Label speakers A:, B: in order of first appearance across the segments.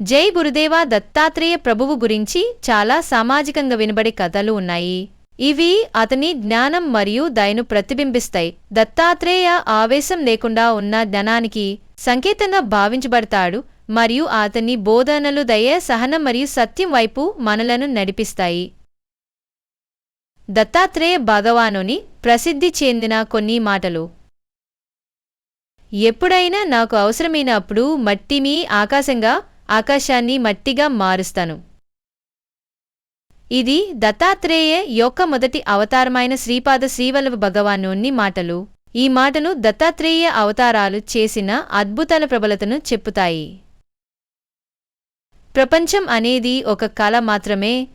A: జై గురుదేవా దత్తాత్రేయ ప్రభువు గురించి చాలా సామాజికంగా వినబడే కథలు ఉన్నాయి. ఇవి అతని జ్ఞానం మరియు దయను ప్రతిబింబిస్తాయి. దత్తాత్రేయ ఆవేశం లేకుండా ఉన్న జ్ఞానానికి సంకేతంగా భావించబడతాడు మరియు అతని బోధనలు దయ సహనం మరియు సత్యం వైపు మనలను నడిపిస్తాయి. దత్తాత్రేయ భగవానుని ప్రసిద్ధి చెందిన కొన్ని మాటలు. ఎప్పుడైనా నాకు అవసరమైనప్పుడు మట్టిమీ ఆకాశంగా ఆకాశాన్ని మట్టిగా మారుస్తాను. ఇది దత్తాత్రేయ యొక్క మొదటి అవతారమైన శ్రీపాద శ్రీవల్లభ భగవానుని మాటలు. ఈ మాటలు దత్తాత్రేయ అవతారాలు చేసిన అద్భుతాల ప్రబలతను చెప్పుతాయి. ప్రపంచం అనేది ఒక కళ మాత్రమే.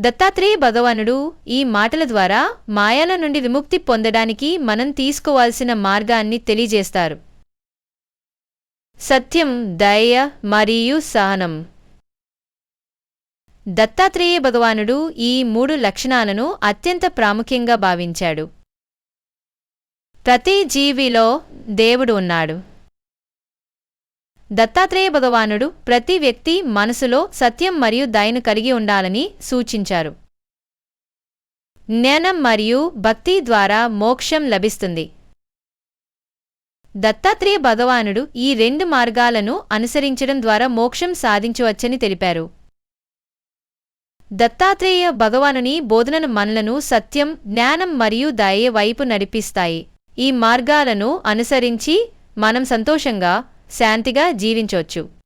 A: దత్తాత్రేయ భగవానుడు ఈ మాటల ద్వారా మాయాల నుండి విముక్తి పొందడానికి మనం తీసుకోవాల్సిన మార్గాన్ని తెలియజేస్తారు. సత్యం దయ మరియు సహనం. దత్తాత్రేయ భగవానుడు ఈ మూడు లక్షణాలను అత్యంత ప్రాముఖ్యంగా భావించాడు. ప్రతి జీవిలో దేవుడు ఉన్నాడు. దత్తాత్రేయ భగవానుడు ప్రతి వ్యక్తి మనసులో సత్యం మరియు దయను కలిగి ఉండాలని సూచించారు. జ్ఞానం మరియు భక్తి ద్వారా మోక్షం లభిస్తుంది. దత్తాత్రేయ భగవానుడు ఈ రెండు మార్గాలను అనుసరించడం ద్వారా మోక్షం సాధించవచ్చని తెలిపారు. దత్తాత్రేయ భగవానుని బోధనను మనలను సత్యం జ్ఞానం మరియు దయ వైపు నడిపిస్తాయి. ఈ మార్గాలను అనుసరించి మనం సంతోషంగా శాంతిగా జీవించవచ్చు.